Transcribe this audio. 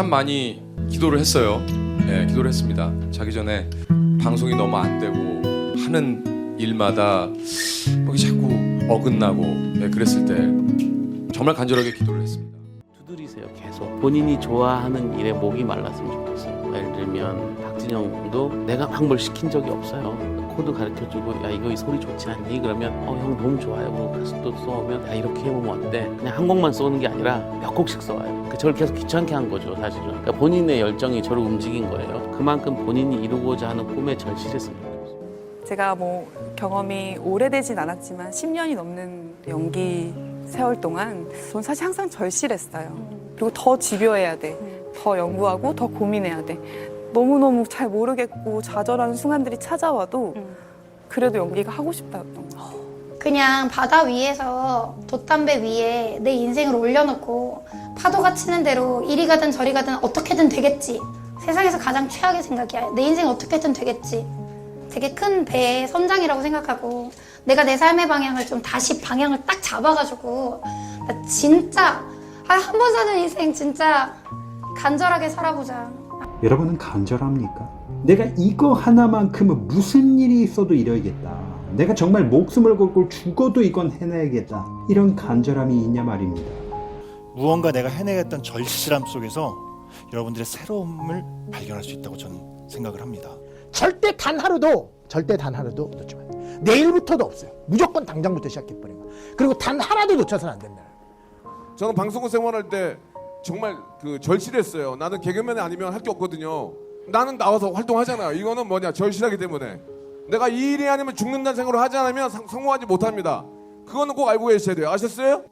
참 많이 기도를 했어요. 예, 기도를 했습니다. 자기 전에 방송이 너무 안 되고 하는 일마다 뭐 자꾸 어긋나고 예, 그랬을 때 정말 간절하게 기도를 했습니다. 두드리세요 계속 본인이 좋아하는 일에 목이 말랐으면 좋겠어요 예를 들면 박진영도 내가 막뭘 시킨 적이 없어요 코드 가르쳐주고 야 이거 이 소리 좋지 않니? 그러면 어 형 너무 좋아요 그럼 가서 또 써오면 야 이렇게 해보면 어때? 그냥 한 곡만 써오는 게 아니라 몇 곡씩 써와요 그 저를 계속 귀찮게 한 거죠 사실은 그러니까 본인의 열정이 저를 움직인 거예요 그만큼 본인이 이루고자 하는 꿈에 좋겠어요 제가 뭐 경험이 오래되진 않았지만 10년이 넘는 연기 세월 동안 전 사실 항상 절실했어요. 그리고 더 집요해야 돼. 더 연구하고 더 고민해야 돼. 너무너무 잘 모르겠고 좌절하는 순간들이 찾아와도 그래도 연기가 하고 싶다였던 거. 그냥 바다 위에서 돛담배 위에 내 인생을 올려놓고 파도가 치는 대로 이리 가든 저리 가든 어떻게든 되겠지. 세상에서 가장 최악의 생각이야. 내 인생 어떻게든 되겠지. 되게 큰 배의 선장이라고 생각하고 내가 내 삶의 방향을 좀 다시 방향을 딱 잡아가지고 나 진짜 아, 한번 사는 인생 진짜 간절하게 살아보자. 여러분은 간절합니까? 내가 이거 하나만큼은 무슨 일이 있어도 이뤄야겠다. 내가 정말 목숨을 걸고 죽어도 이건 해내야겠다. 이런 간절함이 있냐 말입니다. 무언가 내가 해내겠다는 절실함 속에서 여러분들의 새로움을 발견할 수 있다고 저는 생각을 합니다. 절대 단 하루도 절대 단 하루도 놓지 마요. 내일부터도 없어요. 무조건 당장부터 시작해 버린 거. 그리고 단 하나도 놓쳐서는 안 됩니다. 저는 방송 생활할 때 정말 그 절실했어요. 나는 개그맨이 아니면 할 게 없거든요. 나는 나와서 활동하잖아요. 이거는 뭐냐 절실하기 때문에 내가 이 일이 아니면 죽는다는 생각을 하지 않으면 상- 성공하지 못합니다. 그거는 꼭 알고 계셔야 돼요. 아셨어요?